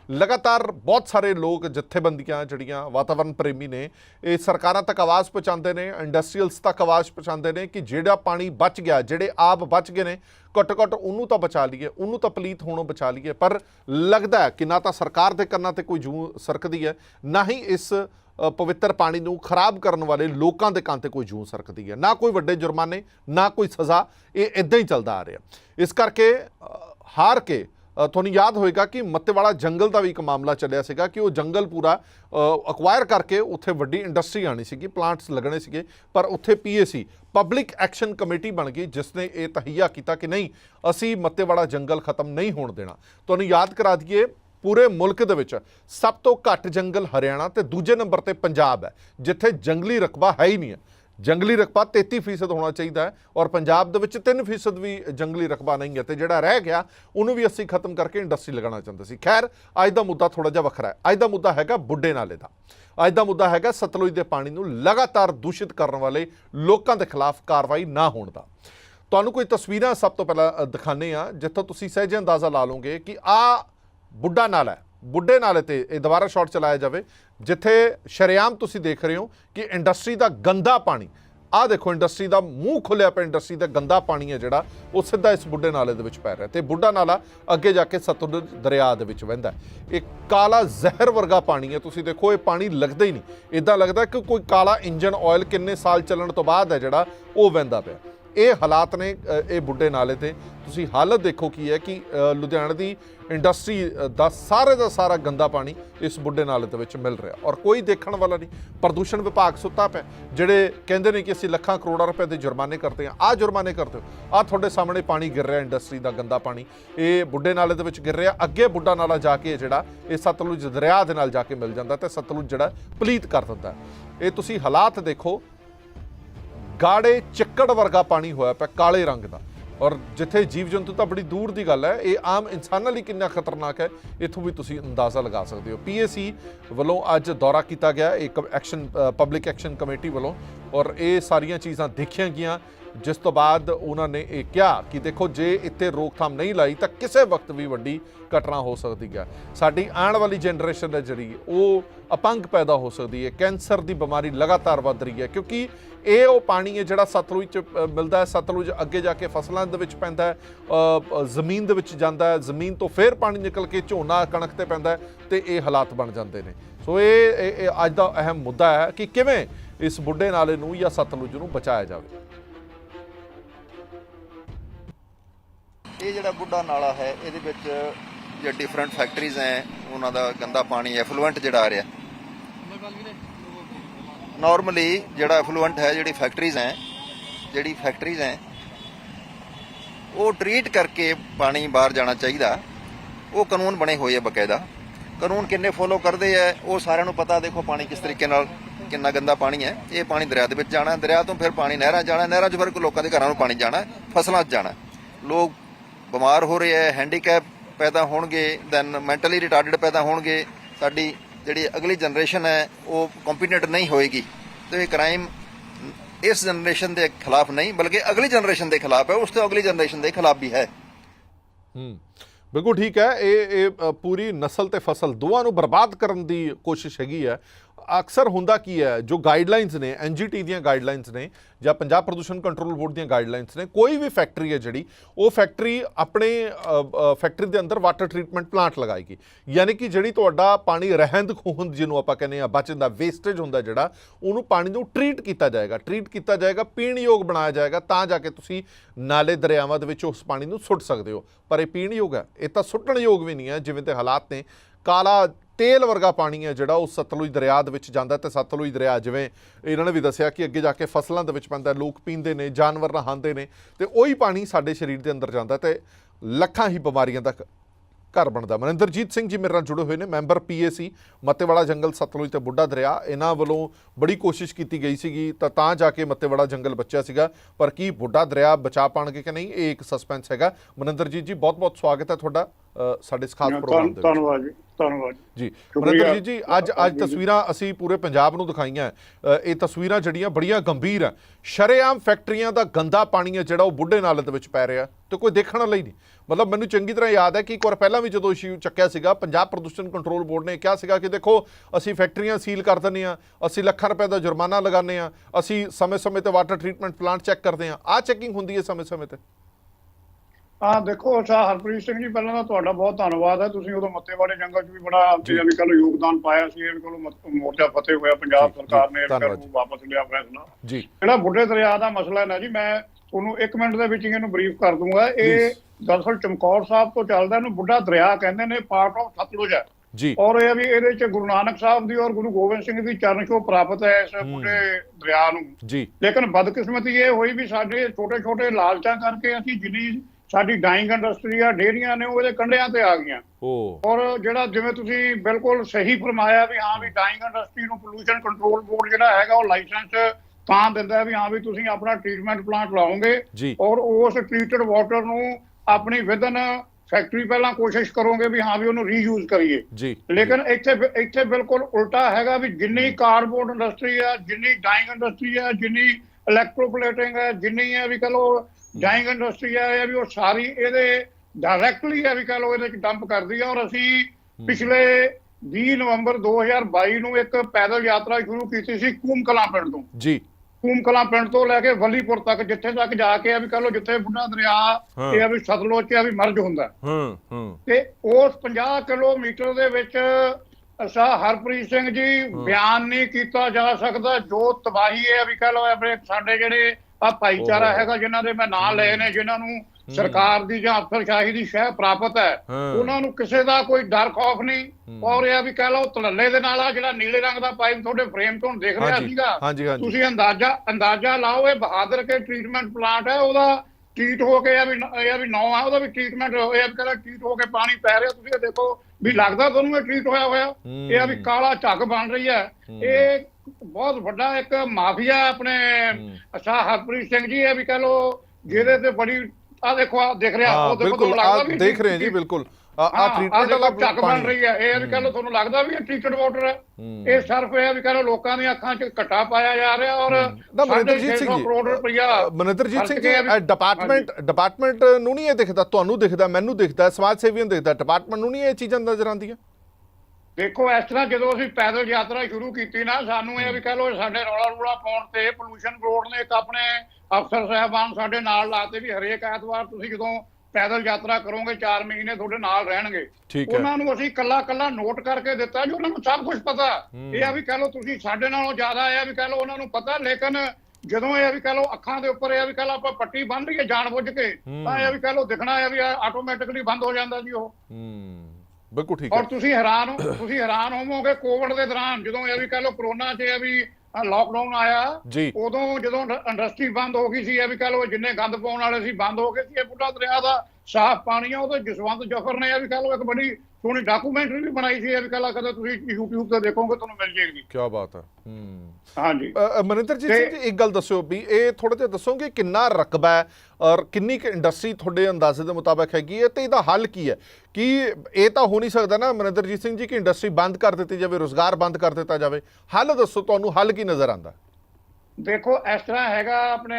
ਲਗਾਤਾਰ ਬਹੁਤ ਸਾਰੇ ਲੋਕ ਜਥੇਬੰਦੀਆਂ ਜਿਹੜੀਆਂ ਵਾਤਾਵਰਣ ਪ੍ਰੇਮੀ ਨੇ, ਇਹ ਸਰਕਾਰਾਂ ਤੱਕ ਆਵਾਜ਼ ਪਹੁੰਚਾਉਂਦੇ ਨੇ ਇੰਡਸਟਰੀਅਲਸ ਤੱਕ ਆਵਾਜ਼ ਪਹੁੰਚਾਉਂਦੇ ਨੇ ਕਿ ਜਿਹੜਾ ਪਾਣੀ ਬਚ ਗਿਆ, ਜਿਹੜੇ ਆਪ ਬਚ ਗਏ ਨੇ ਘੱਟੋ ਘੱਟ ਉਹਨੂੰ ਤਾਂ ਬਚਾ ਲਈਏ, ਉਹਨੂੰ ਤਾਂ ਪਲੀਤ ਹੋਣੋਂ ਬਚਾ ਲਈਏ। ਪਰ ਲੱਗਦਾ ਕਿ ਨਾ ਤਾਂ ਸਰਕਾਰ ਦੇ ਕੰਨਾਂ ਤੇ ਕੋਈ ਜੂ ਸਰਕਦੀ ਹੈ, ਨਾ ਹੀ ਇਸ ਪਵਿੱਤਰ ਪਾਣੀ ਨੂੰ ਖਰਾਬ ਕਰਨ ਵਾਲੇ ਲੋਕਾਂ ਦੇ ਕੰਨ ਤੇ ਕੋਈ ਜੂੰ ਸਰਕਦੀ ਹੈ। ਨਾ ਕੋਈ ਵੱਡੇ ਜੁਰਮਾਨੇ, ਨਾ ਕੋਈ ਸਜ਼ਾ, ਇਹ ਇਦਾਂ ਹੀ ਚੱਲਦਾ ਆ ਰਿਹਾ। ਇਸ ਕਰਕੇ ਹਾਰ ਕੇ ਤੁਹਾਨੂੰ ਯਾਦ ਹੋਏਗਾ ਕਿ ਮੱਤੇਵਾਲਾ ਜੰਗਲ ਦਾ ਵੀ ਇੱਕ ਮਾਮਲਾ ਚੱਲਿਆ ਸੀਗਾ ਕਿ ਉਹ ਜੰਗਲ ਪੂਰਾ ਅਕਵਾਇਰ ਕਰਕੇ ਉੱਥੇ ਵੱਡੀ ਇੰਡਸਟਰੀ ਆਣੀ ਸੀਗੀ ਪਲਾਂਟਸ ਲੱਗਣੇ ਸੀਗੇ, ਪਰ ਉੱਥੇ ਪੀਏਸੀ ਪਬਲਿਕ ਐਕਸ਼ਨ ਕਮੇਟੀ ਬਣ ਗਈ ਜਿਸ ਨੇ ਇਹ ਤਹਈਆ ਕੀਤਾ ਕਿ ਨਹੀਂ, ਅਸੀਂ ਮੱਤੇਵਾਲਾ ਜੰਗਲ ਖਤਮ ਨਹੀਂ ਹੋਣ ਦੇਣਾ। ਤੁਹਾਨੂੰ ਯਾਦ ਕਰਾ ਦਈਏ, ਪੂਰੇ ਮੁਲਕ ਦੇ ਵਿੱਚ ਸਭ ਤੋਂ ਘੱਟ ਜੰਗਲ ਹਰਿਆਣਾ ਤੇ ਦੂਜੇ ਨੰਬਰ ਤੇ ਪੰਜਾਬ ਹੈ, ਜਿੱਥੇ ਜੰਗਲੀ ਰਕਬਾ ਹੈ ਹੀ ਨਹੀਂ ਹੈ। ਜੰਗਲੀ ਰਕਬਾ 33% ਹੋਣਾ ਚਾਹੀਦਾ ਹੈ ਔਰ ਪੰਜਾਬ ਦੇ ਵਿੱਚ 3% ਵੀ ਜੰਗਲੀ ਰਕਬਾ ਨਹੀਂ ਹੈ ਤੇ ਜਿਹੜਾ ਰਹਿ ਗਿਆ ਉਹਨੂੰ ਵੀ ਅਸੀਂ ਖਤਮ ਕਰਕੇ ਇੰਡਸਟਰੀ ਲਗਾਉਣਾ ਚਾਹੁੰਦੇ ਸੀ। ਖੈਰ ਅੱਜ ਦਾ ਮੁੱਦਾ ਥੋੜਾ ਜਿਹਾ ਵੱਖਰਾ ਹੈ। ਅੱਜ ਦਾ ਮੁੱਦਾ ਹੈਗਾ ਬੁੱਢੇ ਨਾਲੇ ਦਾ। ਅੱਜ ਦਾ ਮੁੱਦਾ ਹੈਗਾ ਸਤਲੁਜ ਦੇ ਪਾਣੀ ਨੂੰ ਲਗਾਤਾਰ ਦੂਸ਼ਿਤ ਕਰਨ ਵਾਲੇ ਲੋਕਾਂ ਦੇ ਖਿਲਾਫ ਕਾਰਵਾਈ ਨਾ ਹੋਣ ਦਾ। ਤੁਹਾਨੂੰ ਕੋਈ ਤਸਵੀਰਾਂ ਸਭ ਤੋਂ ਪਹਿਲਾਂ ਅ, ਦਿਖਾਉਂਦੇ ਆ ਜਿੱਥੋਂ ਤੁਸੀਂ ਸਹਿਜੇ ਅੰਦਾਜ਼ਾ ਲਾ ਲਓਗੇ ਕਿ ਆ ਬੁੱਢਾ ਨਾਲਾ ਹੈ। ਬੁੱਢੇ ਨਾਲੇ ਤੇ ਇਹ ਦੁਬਾਰਾ ਸ਼ਾਟ ਚਲਾਇਆ ਜਾਵੇ ਜਿੱਥੇ ਸ਼ਰੇਆਮ ਤੁਸੀਂ ਦੇਖ ਰਹੇ ਹੋ ਕਿ ਇੰਡਸਟਰੀ ਦਾ ਗੰਦਾ ਪਾਣੀ ਆਹ ਦੇਖੋ ਇੰਡਸਟਰੀ ਦਾ ਮੂੰਹ ਖੁੱਲਿਆ ਪਿਆ ਇੰਡਸਟਰੀ ਦਾ ਗੰਦਾ ਪਾਣੀ ਹੈ ਜਿਹੜਾ ਉਹ ਸਿੱਧਾ ਇਸ ਬੁੱਢੇ ਨਾਲੇ ਦੇ ਵਿੱਚ ਪੈ ਰਿਹਾ ਤੇ ਬੁੱਢਾ ਨਾਲਾ ਅੱਗੇ ਜਾ ਕੇ ਸਤਲੁਜ ਦਰਿਆ ਦੇ ਵਿੱਚ ਵਹਿੰਦਾ ਇਹ ਕਾਲਾ ਜ਼ਹਿਰ ਵਰਗਾ ਪਾਣੀ ਹੈ ਤੁਸੀਂ ਦੇਖੋ ਇਹ ਪਾਣੀ ਲੱਗਦਾ ਹੀ ਨਹੀਂ। ਇਦਾਂ ਲੱਗਦਾ ਕਿ ਕੋਈ ਕਾਲਾ ਇੰਜਨ ਆਇਲ ਕਿੰਨੇ ਸਾਲ ਚੱਲਣ ਤੋਂ ਬਾਅਦ ਹੈ ਜਿਹੜਾ ਉਹ ਵਹਿੰਦਾ ਪਿਆ। ਇਹ ਹਾਲਾਤ ਨੇ ਇਹ ਬੁੱਢੇ ਨਾਲੇ ਤੇ। ਤੁਸੀਂ ਹਾਲਤ ਦੇਖੋ ਕੀ ਹੈ ਕਿ ਅ, ਲੁਧਿਆਣਾ ਦੀ ਇੰਡਸਟਰੀ ਦਾ ਸਾਰੇ ਦਾ ਸਾਰਾ ਗੰਦਾ ਪਾਣੀ ਇਸ ਬੁੱਢੇ ਨਾਲੇ ਦੇ ਵਿੱਚ ਮਿਲ ਰਿਹਾ। ਔਰ ਕੋਈ ਦੇਖਣ ਵਾਲਾ ਨਹੀਂ। ਪ੍ਰਦੂਸ਼ਣ ਵਿਭਾਗ ਸੁੱਤਾ ਪਿਆ। ਜਿਹੜੇ ਕਹਿੰਦੇ ਨੇ ਕਿ ਅਸੀਂ ਲੱਖਾਂ ਕਰੋੜਾਂ ਰੁਪਏ ਦੇ ਜੁਰਮਾਨੇ ਕਰਦੇ ਹਾਂ ਆ ਜੁਰਮਾਨੇ ਕਰਦੇ ਹੋ। ਆ ਤੁਹਾਡੇ ਸਾਹਮਣੇ ਪਾਣੀ ਗਿਰ ਰਿਹਾ ਇੰਡਸਟਰੀ ਦਾ ਗੰਦਾ ਪਾਣੀ। ਇਹ ਬੁੱਢੇ ਨਾਲੇ ਦੇ ਵਿੱਚ ਗਿਰ ਰਿਹਾ। ਅੱਗੇ ਬੁੱਢਾ ਨਾਲਾ ਜਾ ਕੇ ਜਿਹੜਾ, ਇਹ ਸਤਲੁਜ ਦਰਿਆ ਦੇ ਨਾਲ ਜਾ ਕੇ ਮਿਲ ਜਾਂਦਾ ਤੇ ਸਤਲੁਜ ਜਿਹੜਾ ਪਲੀਤ ਕਰ ਦਿੰਦਾ ਇਹ ਤੁਸੀਂ ਹਾਲਾਤ ਦੇਖੋ। ਗਾੜੇ ਚਿੱਕੜ ਵਰਗਾ ਪਾਣੀ ਹੋਇਆ ਪਿਆ, ਕਾਲੇ ਰੰਗ ਦਾ। ਔਰ ਜਿੱਥੇ ਜੀਵ ਜੰਤੂ ਤਾਂ ਬੜੀ ਦੂਰ ਦੀ ਗੱਲ ਹੈ, ਇਹ ਆਮ ਇਨਸਾਨਾਂ ਲਈ ਕਿੰਨਾ ਖਤਰਨਾਕ ਹੈ, ਇਥੋਂ ਵੀ ਤੁਸੀਂ ਅੰਦਾਜ਼ਾ ਲਗਾ ਸਕਦੇ ਹੋ। ਪੀਏਸੀ ਵੱਲੋਂ ਅੱਜ ਦੌਰਾ ਕੀਤਾ ਗਿਆ, ਇੱਕ ਐਕਸ਼ਨ ਪਬਲਿਕ ਐਕਸ਼ਨ ਕਮੇਟੀ ਵੱਲੋਂ, ਔਰ ਇਹ ਸਾਰੀਆਂ ਚੀਜ਼ਾਂ ਦੇਖੀਆਂ ਗਈਆਂ। ਜਿਸ ਤੋਂ ਬਾਅਦ ਉਹਨਾਂ ਨੇ ਇਹ ਕਿਹਾ ਕਿ ਦੇਖੋ, ਜੇ ਇੱਥੇ ਰੋਕਥਾਮ ਨਹੀਂ ਲਾਈ ਤਾਂ ਕਿਸੇ ਵਕਤ ਵੀ ਵੱਡੀ ਘਟਨਾ ਹੋ ਸਕਦੀ ਹੈ। ਸਾਡੀ ਆਉਣ ਵਾਲੀ ਜਨਰੇਸ਼ਨ ਹੈ ਜਿਹੜੀ, ਉਹ ਅਪੰਗ ਪੈਦਾ ਹੋ ਸਕਦੀ ਹੈ, ਕੈਂਸਰ ਦੀ ਬਿਮਾਰੀ ਲਗਾਤਾਰ ਵੱਧ ਰਹੀ ਹੈ, ਕਿਉਂਕਿ ਇਹ ਉਹ ਪਾਣੀ ਹੈ ਜਿਹੜਾ ਸਤਲੁਜ ਚ ਮਿਲਦਾ ਹੈ, ਸਤਲੁਜ ਅੱਗੇ ਜਾ ਕੇ ਫਸਲਾਂ ਦੇ ਵਿੱਚ ਪੈਂਦਾ ਹੈ ਜ਼ਮੀਨ ਦੇ ਵਿੱਚ ਜਾਂਦਾ ਹੈ, ਜ਼ਮੀਨ ਤੋਂ ਫੇਰ ਪਾਣੀ ਨਿਕਲ ਕੇ ਝੋਨਾ ਕਣਕ ਤੇ ਪੈਂਦਾ ਹੈ ਤੇ ਇਹ ਹਾਲਾਤ ਬਣ ਜਾਂਦੇ ਨੇ। ਸੋ ਇਹ ਅੱਜ ਦਾ ਅਹਿਮ ਮੁੱਦਾ ਹੈ ਕਿ ਕਿਵੇਂ ਇਸ ਬੁੱਢੇ ਨਾਲੇ ਨੂੰ ਜਾਂ ਸਤਲੁਜ ਨੂੰ ਬਚਾਇਆ ਜਾਵੇ। ਇਹ ਜਿਹੜਾ ਬੁੱਢਾ ਨਾਲਾ ਹੈ, ਇਹਦੇ ਵਿੱਚ ਜੇ ਡਿਫਰੈਂਟ ਫੈਕਟਰੀਜ਼ ਹੈ, ਉਹਨਾਂ ਦਾ ਗੰਦਾ ਪਾਣੀ ਐਫਲੂਐਂਟ ਜਿਹੜਾ ਆ ਰਿਹਾ। ਨਾਰਮਲੀ ਜਿਹੜਾ ਐਫਲੂਐਂਟ ਹੈ, ਜਿਹੜੀ ਫੈਕਟਰੀਜ਼ ਹੈ, ਜਿਹੜੀ ਫੈਕਟਰੀਜ਼ ਹੈ, ਉਹ ਟਰੀਟ ਕਰਕੇ ਪਾਣੀ ਬਾਹਰ ਜਾਣਾ ਚਾਹੀਦਾ। ਉਹ ਕਾਨੂੰਨ ਬਣੇ ਹੋਏ ਆ ਬਕਾਇਦਾ। ਕਾਨੂੰਨ ਕਿੰਨੇ ਫੋਲੋ ਕਰਦੇ ਆ, ਉਹ ਸਾਰਿਆਂ ਨੂੰ ਪਤਾ। ਦੇਖੋ ਪਾਣੀ ਕਿਸ ਤਰੀਕੇ ਨਾਲ ਕਿੰਨਾ ਗੰਦਾ ਪਾਣੀ ਹੈ। ਇਹ ਪਾਣੀ ਦਰਿਆ ਦੇ ਵਿੱਚ ਜਾਣਾ ਦਰਿਆ ਤੋਂ ਫਿਰ ਪਾਣੀ ਨਹਿਰਾਂ 'ਚ ਜਾਣਾ ਨਹਿਰਾਂ 'ਚ ਫਿਰ ਲੋਕਾਂ ਦੇ ਘਰਾਂ ਨੂੰ ਪਾਣੀ ਜਾਣਾ ਫਸਲਾਂ 'ਚ ਜਾਣਾ ਲੋਕ ਬਿਮਾਰ ਹੋ ਰਹੇ ਹੈ ਹੈਂਡੀਕੈਪ ਪੈਦਾ ਹੋਣਗੇ ਦੈਨ ਮੈਂਟਲੀ ਰਿਟਾਰਡਡ ਪੈਦਾ ਹੋਣਗੇ, ਸਾਡੀ ਜਿਹੜੀ ਅਗਲੀ ਜਨਰੇਸ਼ਨ ਹੈ, ਉਹ ਕੰਪੀਟੈਂਟ ਨਹੀਂ ਹੋਏਗੀ। ਤੇ ਇਹ ਕ੍ਰਾਈਮ ਇਸ ਜਨਰੇਸ਼ਨ ਦੇ ਖਿਲਾਫ ਨਹੀਂ, ਬਲਕਿ ਅਗਲੀ ਜਨਰੇਸ਼ਨ ਦੇ ਖਿਲਾਫ ਹੈ, ਉਸ ਤੋਂ ਅਗਲੀ ਜਨਰੇਸ਼ਨ ਦੇ ਖਿਲਾਫ ਵੀ ਹੈ। ਹੂੰ, ਬਿਲਕੁਲ ਠੀਕ ਹੈ, ਇਹ ਇਹ ਪੂਰੀ ਨਸਲ ਤੇ ਫਸਲ ਦੋਵਾਂ ਨੂੰ ਬਰਬਾਦ ਕਰਨ ਦੀ ਕੋਸ਼ਿਸ਼ ਹੈਗੀ ਹੈ। ਅਕਸਰ ਹੁੰਦਾ ਕੀ ਹੈ, ਜੋ ਗਾਈਡਲਾਈਨਸ ਨੇ ਐਨਜੀਟੀ ਦੀਆਂ ਗਾਈਡਲਾਈਨਸ ਨੇ ਜਾਂ ਪੰਜਾਬ ਪ੍ਰਦੂਸ਼ਣ ਕੰਟਰੋਲ ਬੋਰਡ ਦੀਆਂ ਗਾਈਡਲਾਈਨਸ ਨੇ, ਕੋਈ ਵੀ ਫੈਕਟਰੀ ਹੈ ਜਿਹੜੀ, ਉਹ ਫੈਕਟਰੀ ਆਪਣੇ ਫੈਕਟਰੀ ਦੇ ਅੰਦਰ ਵਾਟਰ ਟ੍ਰੀਟਮੈਂਟ ਪਲਾਂਟ ਲਗਾਏਗੀ। ਯਾਨੀ ਕਿ ਜਿਹੜੀ ਤੁਹਾਡਾ ਪਾਣੀ ਰਹਿੰਦ ਖੂੰਹਦ ਜਿਹਨੂੰ ਆਪਾਂ ਕਹਿੰਦੇ ਆ ਬਚਦਾ ਵੇਸਟੇਜ ਹੁੰਦਾ ਜਿਹੜਾ, ਉਹਨੂੰ ਪਾਣੀ ਨੂੰ ਟ੍ਰੀਟ ਕੀਤਾ ਜਾਏਗਾ। ਟ੍ਰੀਟ ਕੀਤਾ ਜਾਏਗਾ ਪੀਣ ਯੋਗ ਬਣਾਇਆ ਜਾਏਗਾ, ਤਾਂ ਜਾ ਕੇ ਤੁਸੀਂ ਨਾਲੇ ਦਰਿਆਵਾਂ ਦੇ ਵਿੱਚ ਉਸ ਪਾਣੀ ਨੂੰ ਸੁੱਟ ਸਕਦੇ ਹੋ। ਪਰ ਇਹ ਪੀਣ ਯੋਗ ਹੈ, ਇਹ ਤਾਂ ਸੁੱਟਣ ਯੋਗ ਵੀ ਨਹੀਂ ਹੈ, ਜਿਵੇਂ ਤੇ ਹਾਲਾਤ ਨੇ। ਕਾਲਾ ਤੇਲ ਵਰਗਾ ਪਾਣੀ ਹੈ ਜਿਹੜਾ ਉਹ ਸਤਲੁਜ ਦਰਿਆ ਦੇ ਵਿੱਚ ਜਾਂਦਾ ਤੇ ਸਤਲੁਜ ਦਰਿਆ ਜਿਵੇਂ ਇਹਨਾਂ ਨੇ ਵੀ ਦੱਸਿਆ ਕਿ ਅੱਗੇ ਜਾ ਕੇ ਫਸਲਾਂ ਦੇ ਵਿੱਚ ਪੈਂਦਾ ਲੋਕ ਪੀਂਦੇ ਨੇ ਜਾਨਵਰ ਨਹਾਉਂਦੇ ਨੇ ਤੇ ਉਹੀ ਪਾਣੀ ਸਾਡੇ ਸਰੀਰ ਦੇ ਅੰਦਰ ਜਾਂਦਾ ਤੇ ਲੱਖਾਂ ਹੀ ਬਿਮਾਰੀਆਂ ਦਾ ਘਰ ਬਣਦਾ ਮਨਿੰਦਰਜੀਤ ਸਿੰਘ ਜੀ ਮੇਰੇ ਨਾਲ ਜੁੜੇ ਹੋਏ ਨੇ ਮੈਂਬਰ ਪੀਏਸੀ ਮੱਤੇਵਾੜਾ ਜੰਗਲ ਸਤਲੁਜ ਤੇ ਬੁੱਢਾ ਦਰਿਆ। ਇਹਨਾਂ ਵੱਲੋਂ ਬੜੀ ਕੋਸ਼ਿਸ਼ ਕੀਤੀ ਗਈ ਸੀਗੀ ਤਾਂ ਤਾਂ ਜਾ ਕੇ ਮੱਤੇਵਾੜਾ ਜੰਗਲ ਬਚਿਆ ਸੀਗਾ। ਪਰ ਕੀ ਬੁੱਢਾ ਦਰਿਆ ਬਚਾ ਪਾਣਗੇ ਕਿ ਨਹੀਂ ਇਹ ਇੱਕ ਸਸਪੈਂਸ ਹੈਗਾ। ਮਨਿੰਦਰਜੀਤ ਜੀ ਬਹੁਤ ਬਹੁਤ ਸਵਾਗਤ ਹੈ ਤੁਹਾਡਾ ਸਾਡੇ ਇਸ ਖਾਸ ਪ੍ਰੋਗਰਾਮ ਦੇ ਵਿੱਚ। ਧੰਨਵਾਦ ਜੀ। ਧੰਨਵਾਦ ਜੀ। ਜੀ ਸ਼ੁਕਰੀਆ। ਮਨਿੰਦਰ ਜੀ ਜੀ ਅੱਜ ਅੱਜ ਤਸਵੀਰਾਂ ਅਸੀਂ ਪੂਰੇ ਪੰਜਾਬ ਨੂੰ ਦਿਖਾਈਆਂ ਇਹ ਤਸਵੀਰਾਂ ਜਿਹੜੀਆਂ ਬੜੀਆਂ ਗੰਭੀਰ ਆ ਸ਼ਰੇਆਮ ਫੈਕਟਰੀਆਂ ਦਾ ਗੰਦਾ ਪਾਣੀ ਹੈ ਜਿਹੜਾ ਉਹ ਬੁੱਢੇ ਨਾਲੇ ਦੇ ਵਿੱਚ ਪੈ ਰਿਹਾ ਤੇ ਕੋਈ ਦੇਖਣ ਵਾਲਾ ਹੀ ਨਹੀਂ। ਮਤਲਬ ਮੈਨੂੰ ਚੰਗੀ ਤਰ੍ਹਾਂ ਯਾਦ ਹੈ ਕਿ ਇੱਕ ਵਾਰ ਪਹਿਲਾਂ ਵੀ ਜਦੋਂ ਇਸ਼ੂ ਚੱਕਿਆ ਸੀਗਾ ਪੰਜਾਬ ਪ੍ਰਦੂਸ਼ਣ ਕੰਟਰੋਲ ਬੋਰਡ ਨੇ ਕਿਹਾ ਸੀਗਾ ਕਿ ਦੇਖੋ ਅਸੀਂ ਫੈਕਟਰੀਆਂ ਸੀਲ ਕਰ ਦਿੰਦੇ ਆ ਅਸੀਂ ਲੱਖਾਂ ਰੁਪਏ ਦਾ ਜੁਰਮਾਨਾ ਲਗਾਉਂਦੇ ਆ ਅਸੀਂ ਸਮੇਂ-ਸਮੇਂ ਤੇ ਵਾਟਰ ਟ੍ਰੀਟਮੈਂਟ ਪਲਾਂਟ ਚੈੱਕ ਕਰਦੇ ਆ ਆ ਚੈਕਿੰਗ ਹੁੰਦੀ ਹੈ ਸਮੇਂ-ਸਮੇਂ ਤੇ। ਹਾਂ ਦੇਖੋ ਅੱਛਾ ਹਰਪ੍ਰੀਤ ਸਿੰਘ ਜੀ ਪਹਿਲਾਂ ਤਾਂ ਤੁਹਾਡਾ ਬਹੁਤ ਧੰਨਵਾਦ ਹੈ। ਤੁਸੀਂ ਉਦੋਂ ਮੱਤੇਵਾੜੇ ਜੰਗਲ 'ਚ ਵੀ ਬੜਾ ਜਿਵੇਂ ਕੱਲ ਯੋਗਦਾਨ ਪਾਇਆ ਸੀ। ਇਹ ਕੋਲ ਮੋਰਚਾ ਫਤਿਹ ਹੋਇਆ ਪੰਜਾਬ ਸਰਕਾਰ ਨੇ ਧੰਨਵਾਦ ਨੂੰ ਵਾਪਸ ਲਿਆ ਫੈਸਲਾ ਜੀ। ਜਿਹੜਾ ਬੁੱਢੇ ਦਰਿਆ ਦਾ ਮਸਲਾ ਹੈ ਨਾ ਜੀ ਮੈਂ ਤੁਹਾਨੂੰ 1 ਮਿੰਟ ਦੇ ਵਿੱਚ ਹੀ ਇਹਨੂੰ ਬਰੀਫ ਕਰ ਦੂੰਗਾ ਇਹ ਦਰਅਸਲ ਚਮਕੌਰ ਸਾਹਿਬ ਤੋਂ ਚੱਲਦਾ ਇਹਨੂੰ ਬੁੱਢਾ ਦਰਿਆ ਕਹਿੰਦੇ ਨੇ ਪਾਰਟ ਆਫ ਸਤਲੁਜ ਹੈ। ਜੀ। ਔਰ ਇਹ ਵੀ ਇਹਦੇ 'ਚ ਗੁਰੂ ਨਾਨਕ ਸਾਹਿਬ ਦੀ ਔਰ ਗੁਰੂ ਗੋਬਿੰਦ ਸਿੰਘ ਦੀ ਚਰਨ ਛੋਹ ਪ੍ਰਾਪਤ ਹੈ ਇਸ ਬੁੱਢੇ ਦਰਿਆ ਨੂੰ। ਜੀ। ਲੇਕਿਨ ਬਦਕਿਸਮਤੀ ਇਹ ਹੋਈ ਵੀ ਸਾਡੇ ਛੋਟੇ ਛੋਟੇ ਲਾਲਚਾਂ ਕਰਕੇ ਅਸੀਂ ਜਿੰਨੀ ਸਾਡੀ ਡਾਈਂਗ ਇੰਡਸਟਰੀ ਆ ਡੇਰੀਆਂ ਨੇ ਉਹ ਇਹਦੇ ਕੰਢਿਆਂ ਤੇ ਆ ਗਈਆਂ। ਔਰ ਜਿਹੜਾ ਜਿਵੇਂ ਤੁਸੀਂ ਬਿਲਕੁਲ ਸਹੀ ਫਰਮਾਇਆ ਵੀ ਹਾਂ ਵੀ ਡਾਈਂਗ ਇੰਡਸਟਰੀ ਨੂੰ ਪੋਲੂਸ਼ਨ ਕੰਟਰੋਲ ਬੋਰਡ ਜਿਹੜਾ ਹੈਗਾ ਉਹ ਲਾਇਸੈਂਸ ਤਾਂ ਦਿੰਦਾ ਵੀ ਹਾਂ ਵੀ ਤੁਸੀਂ ਆਪਣਾ ਟ੍ਰੀਟਮੈਂਟ ਪਲਾਂਟ ਲਾਓਗੇ ਔਰ ਉਸ ਟ੍ਰੀਟਡ ਵਾਟਰ ਨੂੰ ਆਪਣੀ ਵਿਦਨ ਫੈਕਟਰੀ ਪਹਿਲਾਂ ਕੋਸ਼ਿਸ਼ ਕਰੋਗੇ ਵੀ ਹਾਂ ਵੀ ਉਹਨੂੰ ਰੀਯੂਜ਼ ਕਰੀਏ। ਜੀ। ਲੇਕਿਨ ਇੱਥੇ ਇੱਥੇ ਬਿਲਕੁਲ ਉਲਟਾ ਹੈਗਾ ਵੀ ਜਿੰਨੀ ਕਾਰਬੋਰਡ ਇੰਡਸਟਰੀ ਆ ਜਿੰਨੀ ਡਾਈਂਗ ਇੰਡਸਟਰੀ ਆ ਜਿੰਨੀ ਇਲੈਕਟ੍ਰੋਪਲੇਟਿੰਗ ਹੈ ਜਿੰਨੀ ਹੈ ਵੀ ਕਹ ਲੋ ਡਾਈਂਗ ਇੰਡਸਟਰੀ ਆ ਵੀ ਉਹ ਸਾਰੀ ਇਹਦੇ ਡਾਇਰੈਕਟਲੀ ਹੈ ਵੀ ਕਹ ਲੋ ਇਹਦੇ ਚ ਡੰਪ ਕਰਦੀ ਆ। ਔਰ ਅਸੀਂ ਪਿਛਲੇ 20 ਨਵੰਬਰ 2022 ਨੂੰ ਇੱਕ ਪੈਦਲ ਯਾਤਰਾ ਸ਼ੁਰੂ ਕੀਤੀ ਸੀ ਕੂਮ ਕਲਾਂ ਪਿੰਡ ਤੋਂ। ਜੀ। ਕੂਮ ਕਲਾਂ ਪਿੰਡ ਤੋਂ ਲੈ ਕੇ ਵੱਲੀਪੁਰ ਤੱਕ ਜਿੱਥੇ ਤੱਕ ਜਾ ਕੇ ਆ ਵੀ ਕਹ ਲੋ ਜਿੱਥੇ ਬੁੱਢਾ ਦਰਿਆ। ਇਹ ਆ ਵੀ ਸਤਲੁਜ ਚ ਆ ਵੀ ਮਰਜ ਹੁੰਦਾ। ਹੂੰ ਹੂੰ। ਤੇ ਉਸ 50 ਕਿਲੋਮੀਟਰ ਦੇ ਵਿੱਚ ਅਸਾ ਹਰਪ੍ਰੀਤ ਸਿੰਘ ਜੀ ਬਿਆਨ ਨਹੀਂ ਕੀਤਾ ਜਾ ਸਕਦਾ। ਜੋ ਤਬਾਹੀ ਹੈ ਵੀ ਕਹ ਲਓ ਆਪਣੇ ਸਾਡੇ ਜਿਹੜੇ ਆ ਭਾਈਚਾਰਾ। ਹੈਗਾ ਜਿਨ੍ਹਾਂ ਦੇ ਮੈਂ ਨਾਂ ਲਏ ਨੇ ਜਿਨ੍ਹਾਂ ਨੂੰ ਸਰਕਾਰ ਦੀ ਜਾਂ ਅਫਸਰਸ਼ਾਹੀ ਦੀ ਸ਼ਹਿ ਪ੍ਰਾਪਤ ਹੈ। ਉਹਨਾਂ ਨੂੰ ਕਿਸੇ ਦਾ ਕੋਈ ਡਰ ਖੌਫ ਨਹੀਂ। ਔਰ ਇਹ ਆ ਵੀ ਕਹ ਲਓ ਤਲੱਲੇ ਦੇ ਨਾਲ ਆ ਜਿਹੜਾ ਨੀਲੇ ਰੰਗ ਦਾ ਪਾਈਪ ਤੁਹਾਡੇ ਫਰੇਮ ਤੋਂ ਦਿਖ ਰਿਹਾ ਸੀਗਾ। ਤੁਸੀਂ ਅੰਦਾਜ਼ਾ ਅੰਦਾਜ਼ਾ ਲਾਓ ਇਹ ਬਹਾਦਰ ਕੇ ਟ੍ਰੀਟਮੈਂਟ ਪਲਾਂਟ ਹੈ ਉਹਦਾ ਟ੍ਰੀਟ ਹੋ ਕੇ ਇਹ ਵੀ ਇਹ ਵੀ ਨੌ ਆ ਉਹਦਾ ਵੀ ਟ੍ਰੀਟਮੈਂਟ ਵੀ ਕਹਿੰਦਾ ਟ੍ਰੀਟ ਹੋ ਕੇ ਪਾਣੀ ਪੈ ਰਿਹਾ। ਤੁਸੀਂ ਇਹ ਦੇਖੋ ਵੀ ਲੱਗਦਾ ਤੁਹਾਨੂੰ ਇਹ ਟ੍ਰੀਟ ਹੋਇਆ ਹੋਇਆ। ਇਹ ਆ ਵੀ ਕਾਲਾ ਝੱਗ ਬਣ ਰਹੀ ਹੈ। ਇਹ ਬਹੁਤ ਵੱਡਾ ਇੱਕ ਮਾਫੀਆ ਆਪਣੇ ਅਸ਼ਾ ਹਰਪ੍ਰੀਤ ਸਿੰਘ ਜੀ ਇਹ ਵੀ ਕਹ ਲੋ ਜਿਹਦੇ ਤੇ ਬੜੀ ਆ ਦੇਖੋ ਆ ਦਿਖ ਰਿਹਾ। ਉਹ ਦੇਖੋ ਲੱਗਦਾ ਵੀ ਦੇਖ ਰਹੇ ਜੀ ਬਿਲਕੁਲ। ਆ ਆ ਟ੍ਰੀਟਮੈਂਟ ਵਾਲਾ ਝੱਗ ਬਣ ਰਹੀ ਹੈ। ਇਹ ਵੀ ਕਹ ਲੋ ਤੁਹਾਨੂੰ ਲੱਗਦਾ ਵੀ ਇਹ ਟ੍ਰੀਟਡ ਵਾਟਰ ਹੈ। ਇਹ ਸਿਰਫ ਇਹ ਵੀ ਕਹ ਲੋ ਲੋਕਾਂ ਦੀਆਂ ਅੱਖਾਂ 'ਚ ਘਟਾ ਪਾਇਆ ਜਾ ਰਿਹਾ ਔਰ ਮਨਿੰਦਰਜੀਤ ਸਿੰਘ 650 ਜੀ। ਕਰੋੜ ਰੁਪਇਆ ਅ, ਮਨਿੰਦਰਜੀਤ ਸਿੰਘ ਜੀ ਡਿਪਾਰਟਮੈਂਟ ਡਿਪਾਰਟਮੈਂਟ ਨੂੰ ਨਹੀਂ ਇਹ ਦਿਖਦਾ ਤੁਹਾਨੂੰ ਦਿਖਦਾ ਮੈਨੂੰ ਦਿਖਦਾ ਸਮਾਜ ਸੇਵੀਆਂ ਨੂੰ ਦਿਖਦਾ ਡਿਪਾਰਟਮੈਂਟ ਨੂੰ ਨਹੀਂ ਇਹ ਚੀਜ਼ਾਂ ਨਜ਼ਰ ਆਉਂਦੀਆਂ? ਦੇਖੋ ਇਸ ਤਰ੍ਹਾਂ ਜਦੋਂ ਅਸੀਂ ਪੈਦਲ ਯਾਤਰਾ ਸ਼ੁਰੂ ਕੀਤੀ ਨਾ ਸਾਨੂੰ ਇਹ ਵੀ ਕਹ ਲੋ ਸਾਡੇ ਰੌਲਾ ਰੂਲਾ ਪਾਉਣ ਤੇ ਪੋਲੂਸ਼ਨ ਬੋਰਡ ਨੇ ਇੱਕ ਆਪਣੇ ਅਫਸਰ ਸਾਹਿਬਾਨ ਸਾਡੇ ਨਾਲ ਲਾਤੇ ਵੀ ਹਰੇਕ ਐਤਵਾਰ ਤੁਸੀਂ ਜਦੋਂ ਪੈਦਲ ਯਾਤਰਾ ਕਰੋਗੇ 4 ਮਹੀਨੇ ਤੁਹਾਡੇ ਨਾਲ ਰਹਿਣਗੇ। ਉਹਨਾਂ ਨੂੰ ਅਸੀਂ ਕੱਲਾ ਕੱਲਾ ਨੋਟ ਕਰਕੇ ਦਿੱਤਾ ਜੀ ਉਹਨਾਂ ਨੂੰ ਸਭ ਕੁਝ ਪਤਾ। ਇਹ ਆ ਵੀ ਕਹ ਲੋ ਤੁਸੀਂ ਸਾਡੇ ਨਾਲੋਂ ਜ਼ਿਆਦਾ ਆ ਵੀ ਕਹ ਲੋ ਉਹਨਾਂ ਨੂੰ ਪਤਾ ਲੇਕਿਨ ਜਦੋਂ ਇਹ ਆ ਵੀ ਕਹ ਲੋ ਅੱਖਾਂ ਦੇ ਉੱਪਰ ਇਹ ਆ ਵੀ ਕਹ ਲੋ ਆਪਾਂ ਪੱਟੀ ਬੰਨ ਲਈਏ ਜਾਣਬੁੱਝ ਕੇ ਤਾਂ ਇਹ ਆ ਵੀ ਕਹ ਲੋ ਦਿਖਣਾ ਹੈ ਵੀ ਆਟੋਮੈਟਿਕਲੀ ਬੰਦ ਹੋ ਜਾਂਦਾ ਜੀ ਉਹ। ਹੂੰ ਬਿਲਕੁਲ ਠੀਕ ਔਰ ਹੈ ਤੁਸੀਂ ਹੈਰਾਨ ਹੋ ਤੁਸੀਂ ਹੈਰਾਨ ਹੋਵੋਗੇ ਕੋਵਿਡ ਦੇ ਦੌਰਾਨ ਜਦੋਂ ਇਹ ਵੀ ਕਹ ਲੋ ਕਰੋਨਾ 'ਚ ਇਹ ਵੀ ਲਾਕਡਾਊਨ ਆਇਆ। ਜੀ। ਉਦੋਂ ਜਦੋਂ ਇੰਡਸਟਰੀ ਬੰਦ ਹੋ ਗਈ ਸੀ ਇਹ ਵੀ ਕਹ ਲੋ ਜਿੰਨੇ ਗੰਦ ਪਾਉਣ ਵਾਲੇ ਸੀ ਬੰਦ ਹੋ ਗਏ ਸੀ ਇਹ ਬੁੱਢਾ ਦਰਿਆ ਦਾ ਸਾਫ਼ ਪਾਣੀ ਆ ਉਹਦੇ ਜਸਵੰਤ ਜਫਰ ਨੇ ਇਹ ਵੀ ਕਹ ਲੋ ਇੱਕ ਬੜੀ ਸੋਹਣੀ ਡਾਕੂਮੈਂਟਰੀ ਵੀ ਬਣਾਈ ਸੀ ਇਹ ਵੀ ਕਹ ਲੋ ਕਦੇ ਤੁਸੀਂ YouTube ਤੇ ਦੇਖੋਗੇ ਤੁਹਾਨੂੰ ਮਿਲ ਜਾਏਗੀ। ਕੀ ਬਾਤ ਹੈ। ਹੂੰ। ਹਾਂਜੀ। ਸਿੰਘ ਜੀ ਇੱਕ ਗੱਲ ਦੱਸਿਓ ਵੀ ਇਹ ਥੋੜਾ ਜਿਹਾ ਦੱਸੋਗੇ ਕਿੰਨਾ ਰਕਬਾ ਹੈ ਔਰ ਕਿੰਨੀ ਕੁ ਇੰਡਸਟਰੀ ਤੁਹਾਡੇ ਅੰਦਾਜ਼ੇ ਦੇ ਮੁਤਾਬਕ ਹੈਗੀ ਹੈ ਤੇ ਇਹਦਾ ਹੱਲ ਕੀ ਹੈ? ਕਿ ਇਹ ਤਾਂ ਹੋ ਨਹੀਂ ਸਕਦਾ ਨਾ ਮਨਿੰਦਰਜੀਤ ਸਿੰਘ ਜੀ ਕਿ ਇੰਡਸਟਰੀ ਬੰਦ ਕਰ ਦਿੱਤੀ ਜਾਵੇ ਰੋਜ਼ਗਾਰ ਬੰਦ ਕਰ ਦਿੱਤਾ ਜਾਵੇ। ਹੱਲ ਦੱਸੋ ਤੁਹਾਨੂੰ ਹੱਲ ਕੀ ਨਜ਼ਰ ਆਂਦਾ ਦੇਖੋ ਇਸ ਤਰ੍ਹਾਂ ਹੈਗਾ ਆਪਣੇ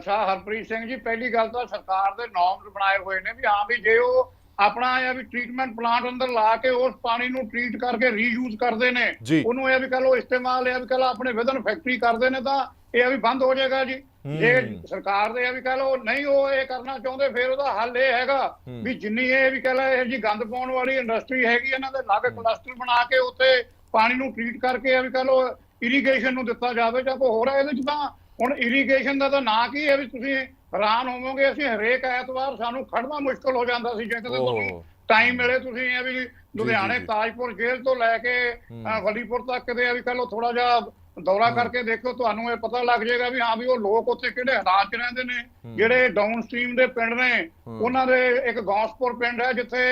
ਸ਼ਾਹ ਹਰਪ੍ਰੀਤ ਸਿੰਘ ਜੀ ਪਹਿਲੀ ਗੱਲ ਤਾਂ ਸਰਕਾਰ ਦੇ ਨੋਰਮਸ ਬਣਾਏ ਹੋਏ ਨੇ ਵੀ ਹਾਂ ਵੀ ਜੇ ਉਹ ਆਪਣਾ ਇਹ ਵੀ ਟ੍ਰੀਟਮੈਂਟ ਪਲਾਂਟ ਅੰਦਰ ਲਾ ਕੇ ਉਸ ਪਾਣੀ ਨੂੰ ਟ੍ਰੀਟ ਕਰਕੇ ਰੀਯੂਜ਼ ਕਰਦੇ ਨੇ। ਉਹਨੂੰ ਇਹ ਵੀ ਕਹ ਲੋ ਇਸਤੇਮਾਲ ਇਹ ਵੀ ਕਹ ਲੋ ਆਪਣੇ ਵਿਦਨ ਫੈਕਟਰੀ ਕਰਦੇ ਨੇ ਤਾਂ ਇਹ ਵੀ ਬੰਦ ਹੋ ਜਾਏਗਾ ਜੀ। ਜੇ ਸਰਕਾਰ ਦੇ ਇਹ ਵੀ ਕਹ ਲੋ ਨਹੀਂ ਉਹ ਇਹ ਕਰਨਾ ਚਾਹੁੰਦੇ ਫਿਰ ਉਹਦਾ ਹੱਲ ਇਹ ਹੈਗਾ ਵੀ ਜਿੰਨੀ ਇਹ ਵੀ ਕਹ ਲੋ ਇਹ ਜੀ ਗੰਦ ਪਾਉਣ ਵਾਲੀ ਇੰਡਸਟਰੀ ਹੈਗੀ ਇਹਨਾਂ ਦੇ ਅਲੱਗ ਕਲਸਟਰ ਬਣਾ ਕੇ ਉੱਥੇ ਪਾਣੀ ਨੂੰ ਟ੍ਰੀਟ ਕਰਕੇ ਇਹ ਵੀ ਕਹ ਲੋ ਇਰੀਗੇਸ਼ਨ ਨੂੰ ਦਿੱਤਾ ਜਾਵੇ ਜਾਂ ਕੋਈ ਹੋਰ ਹੈ ਇਹਦੇ ਚ ਤਾਂ ਹੁਣ ਇਰੀਗੇਸ਼ਨ ਦਾ ਤਾਂ ਨਾਂ ਕੀ ਹੈ ਵੀ ਤੁਸੀਂ ਹੈਰਾਨ ਹੋਵੋਗੇ ਅਸੀਂ ਹਰੇਕ ਐਤਵਾਰ ਸਾਨੂੰ ਖੜਨਾ ਮੁਸ਼ਕਲ ਹੋ ਜਾਂਦਾ ਸੀ ਜੇ। ਤੁਹਾਨੂੰ ਟਾਈਮ ਮਿਲੇ ਤੁਸੀਂ ਇਹ ਵੀ ਲੁਧਿਆਣੇ। ਤਾਜਪੁਰ ਜੇਲ੍ਹ ਤੋਂ ਲੈ ਕੇ ਅ, ਵਲੀਪੁਰ ਤੱਕ ਦੇ ਆ ਵੀ ਕਹ ਲੋ ਥੋੜਾ ਜਿਹਾ ਦੌਰਾ ਕਰਕੇ ਦੇਖੋ ਤੁਹਾਨੂੰ ਇਹ ਪਤਾ ਲੱਗ ਜਾਏਗਾ ਵੀ ਹਾਂ ਵੀ ਉਹ ਲੋਕ ਉੱਥੇ ਕਿਹੜੇ ਹਾਲਾਤ 'ਚ ਰਹਿੰਦੇ ਨੇ ਜਿਹੜੇ ਡਾਊਨ ਸਟ੍ਰੀਮ ਦੇ ਪਿੰਡ ਨੇ ਉਹਨਾਂ ਦੇ ਇੱਕ ਗੌਸਪੁਰ ਪਿੰਡ ਹੈ ਜਿੱਥੇ